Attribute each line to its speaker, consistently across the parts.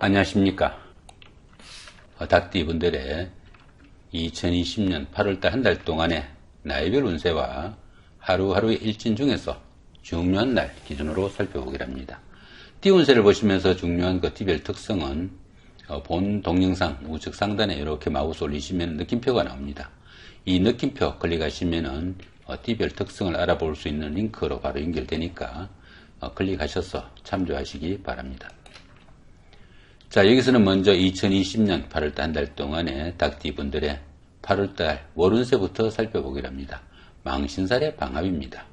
Speaker 1: 안녕하십니까. 어, 닭띠 분들의 2020년 8월달 한 달 동안의 나이별 운세와 하루하루의 일진 중에서 중요한 날 기준으로 살펴보기로 합니다. 띠 운세를 보시면서 중요한 그 띠별 특성은 어, 본 동영상 우측 상단에 이렇게 마우스 올리시면 느낌표가 나옵니다. 이 느낌표 클릭하시면은 어, 띠별 특성을 알아볼 수 있는 링크로 바로 연결되니까 어, 클릭하셔서 참조하시기 바랍니다. 자, 여기서는 먼저 2020년 8월달 한 달 동안의 닭띠 분들의 8월달 월운세부터 살펴보기로 합니다. 망신살의 방합입니다.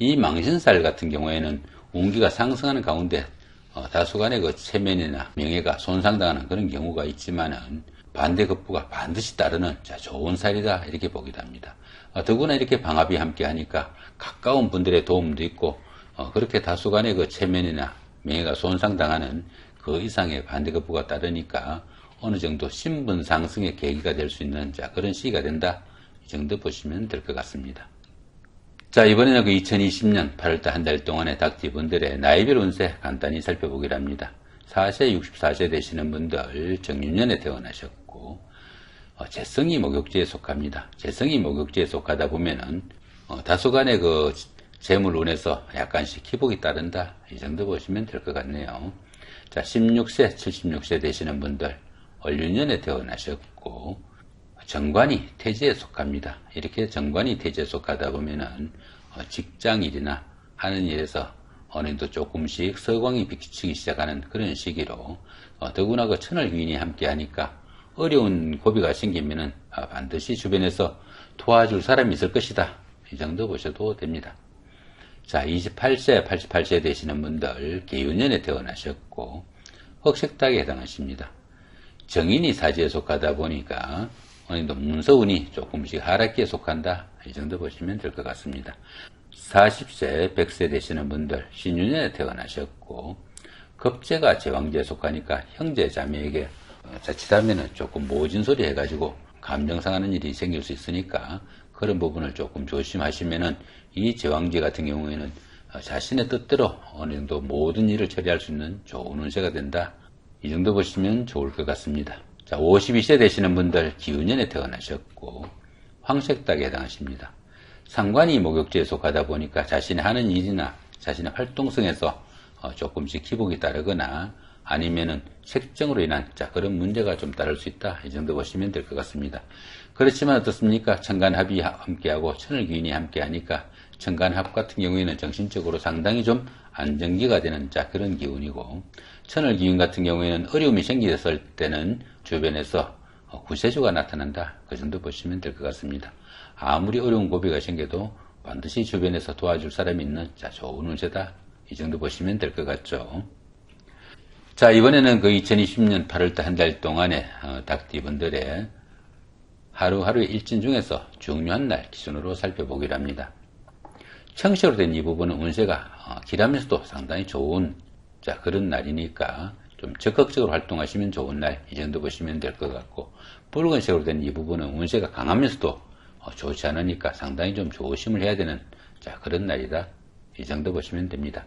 Speaker 1: 이 망신살 같은 경우에는 운기가 상승하는 가운데 어, 다소간의 그 체면이나 명예가 손상당하는 그런 경우가 있지만은 반대 급부가 반드시 따르는 자, 좋은 살이다 이렇게 보기도 합니다. 어, 더구나 이렇게 방합이 함께 하니까 가까운 분들의 도움도 있고 어, 그렇게 다소간의 그 체면이나 명예가 손상당하는 그 이상의 반대급부가 따르니까 어느 정도 신분 상승의 계기가 될 수 있는 자 그런 시기가 된다 이 정도 보시면 될 것 같습니다. 자 이번에는 그 2020년 8월달 한 달 동안의 닭띠분들의 나이별 운세 간단히 살펴보기로 합니다. 4세 64세 되시는 분들 정유년에 태어나셨고 어, 재성이 목욕지에 속합니다. 재성이 목욕지에 속하다 보면은 어, 다소간의 그 재물운에서 약간씩 기복이 따른다 이 정도 보시면 될 것 같네요. 자, 16세, 76세 되시는 분들, 얼륜년에 태어나셨고, 정관이 태지에 속합니다. 이렇게 정관이 태지에 속하다 보면은, 어, 직장일이나 하는 일에서 어느 정도 조금씩 서광이 비치기 시작하는 그런 시기로, 어, 더구나 그 천을 귀인이 함께 하니까 어려운 고비가 생기면은 아, 반드시 주변에서 도와줄 사람이 있을 것이다. 이 정도 보셔도 됩니다. 자, 28세, 88세 되시는 분들 개유년에 태어나셨고 흑색닭에 해당하십니다. 정인이 사지에 속하다 보니까 어느 정도 문서운이 조금씩 하락기에 속한다. 이 정도 보시면 될 것 같습니다. 40세, 100세 되시는 분들 신유년에 태어나셨고 급제가 제왕제에 속하니까 형제 자매에게 자칫하면 조금 모진 소리 해가지고 감정 상하는 일이 생길 수 있으니까 그런 부분을 조금 조심하시면은 이 제왕제 같은 경우에는 자신의 뜻대로 어느 정도 모든 일을 처리할 수 있는 좋은 운세가 된다. 이 정도 보시면 좋을 것 같습니다. 자, 52세 되시는 분들 기운년에 태어나셨고 황색닭에 해당하십니다. 상관이 목욕지에 속하다 보니까 자신이 하는 일이나 자신의 활동성에서 어, 조금씩 기복이 따르거나 아니면은 색정으로 인한 자 그런 문제가 좀 따를 수 있다 이 정도 보시면 될 것 같습니다. 그렇지만 어떻습니까? 천간합이 함께하고 천을귀인이 함께하니까 천간합 같은 경우에는 정신적으로 상당히 좀 안정기가 되는 자 그런 기운이고 천을기운 같은 경우에는 어려움이 생겼을 때는 주변에서 구세주가 나타난다 그 정도 보시면 될 것 같습니다. 아무리 어려운 고비가 생겨도 반드시 주변에서 도와줄 사람이 있는 자 좋은 운세다 이 정도 보시면 될 것 같죠. 자, 이번에는 그 2020년 8월달 한 달 동안의 어, 닭띠분들의 하루하루 일진 중에서 중요한 날 기준으로 살펴보기로 합니다. 청식으로 된 이 부분은 운세가 어, 길하면서도 상당히 좋은 자 그런 날이니까 좀 적극적으로 활동하시면 좋은 날 이 정도 보시면 될 것 같고 붉은색으로 된 이 부분은 운세가 강하면서도 어, 좋지 않으니까 상당히 좀 조심을 해야 되는 자 그런 날이다 이 정도 보시면 됩니다.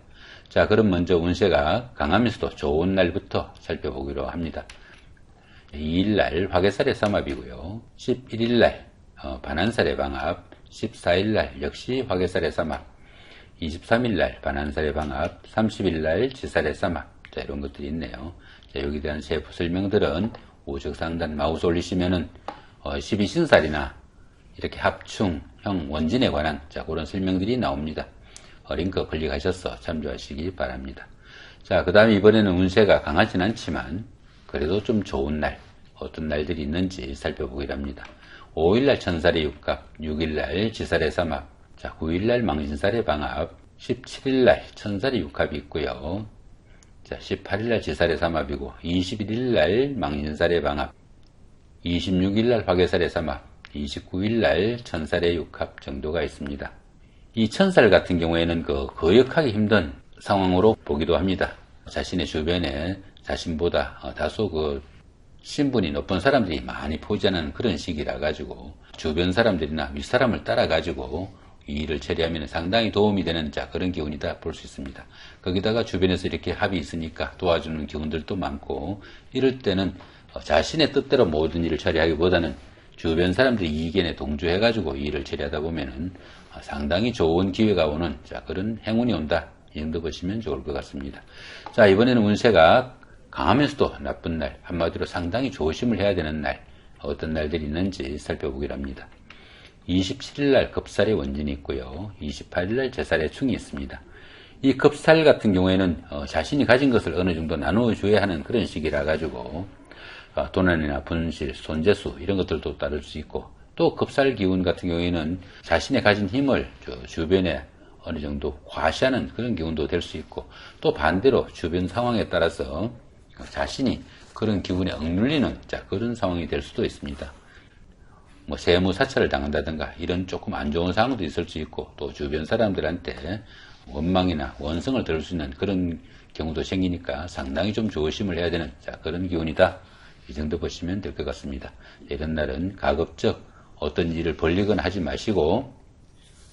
Speaker 1: 자, 그럼 먼저 운세가 강하면서도 좋은 날부터 살펴보기로 합니다. 2일날 화개살의 삼합이고요. 11일날 어, 반한살의 방합, 14일날 역시 화개살의 삼합, 23일날 반한살의 방합, 30일날 지살의 삼합 자, 이런 것들이 있네요. 자, 여기에 대한 세부 설명들은 우측 상단 마우스 올리시면은 어, 12신살이나 이렇게 합충, 형, 원진에 관한 자, 그런 설명들이 나옵니다. 링크 클릭하셔서 참조하시기 바랍니다. 자, 그 다음에 이번에는 운세가 강하진 않지만 그래도 좀 좋은 날, 어떤 날들이 있는지 살펴보기로 합니다. 5일날 천살의 육갑, 6일날 지살의 삼합, 자, 9일날 망신살의 방합, 17일날 천살의 육합이 있고요. 자, 18일날 지살의 삼합이고, 21일날 망신살의 방합, 26일날 화개살의 삼합, 29일날 천살의 육합 정도가 있습니다. 이 천살 같은 경우에는 그 거역하기 힘든 상황으로 보기도 합니다. 자신의 주변에 자신보다 어, 다소 그 신분이 높은 사람들이 많이 포지하는 그런 시기라 가지고 주변 사람들이나 윗사람을 따라 가지고 이 일을 처리하면 상당히 도움이 되는 자 그런 기운이다 볼 수 있습니다. 거기다가 주변에서 이렇게 합이 있으니까 도와주는 기운들도 많고 이럴 때는 어, 자신의 뜻대로 모든 일을 처리하기보다는 주변 사람들이 이견에 동조해가지고 이 일을 처리하다 보면은 어, 상당히 좋은 기회가 오는 자 그런 행운이 온다 이 정도 보시면 좋을 것 같습니다. 자 이번에는 운세가 강하면서도 나쁜 날 한마디로 상당히 조심을 해야 되는 날 어떤 날들이 있는지 살펴보기로 합니다. 27일 날 급살의 원진이 있고요. 28일 날 제살의 충이 있습니다. 이 급살 같은 경우에는 어, 자신이 가진 것을 어느 정도 나누어 줘야 하는 그런 시기라 가지고 어, 도난이나 분실, 손재수 이런 것들도 따를 수 있고 또 급살 기운 같은 경우에는 자신의 가진 힘을 주변에 어느 정도 과시하는 그런 기운도 될 수 있고 또 반대로 주변 상황에 따라서 자신이 그런 기분에 억눌리는 자 그런 상황이 될 수도 있습니다. 뭐 세무 사찰을 당한다든가 이런 조금 안 좋은 상황도 있을 수 있고 또 주변 사람들한테 원망이나 원성을 들을 수 있는 그런 경우도 생기니까 상당히 좀 조심을 해야 되는 자 그런 기운이다. 이 정도 보시면 될 것 같습니다. 이런 날은 가급적 어떤 일을 벌리거나 하지 마시고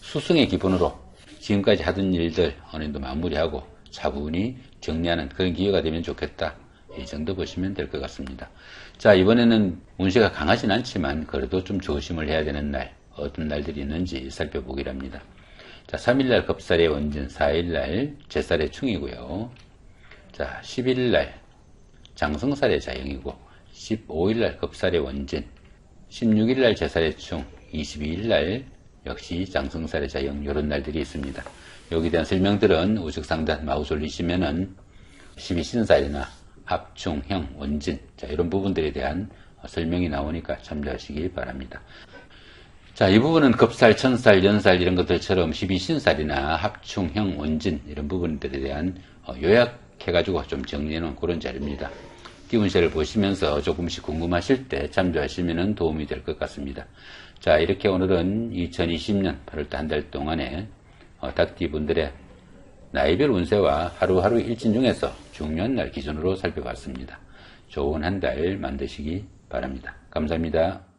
Speaker 1: 수승의 기본으로 지금까지 하던 일들 어느 정도 마무리하고 차분히 정리하는 그런 기회가 되면 좋겠다. 이 정도 보시면 될 것 같습니다. 자, 이번에는 운세가 강하진 않지만 그래도 좀 조심을 해야 되는 날, 어떤 날들이 있는지 살펴보기로 합니다. 자, 3일날 급살의 원진, 4일날 제살의 충이고요. 자, 11일날 장성살의 자영이고, 15일날 급살의 원진, 16일날 제살의 충, 22일날 역시 장성살의 자영, 이런 날들이 있습니다. 여기에 대한 설명들은 우측상단 마우스 올리시면은 12신살이나 합충, 형, 원진 자, 이런 부분들에 대한 설명이 나오니까 참조하시기 바랍니다. 자, 이 부분은 급살, 천살, 연살 이런 것들처럼 12신살이나 합충, 형, 원진 이런 부분들에 대한 어, 요약해가지고 좀 정리해놓은 그런 자료입니다. 기운세를 보시면서 조금씩 궁금하실 때 참조하시면 도움이 될 것 같습니다. 자, 이렇게 오늘은 2020년 8월달 한 달 동안에 어, 닭띠 분들의 나이별 운세와 하루하루 일진 중에서 중요한 날 기준으로 살펴봤습니다. 좋은 한 달 만드시기 바랍니다. 감사합니다.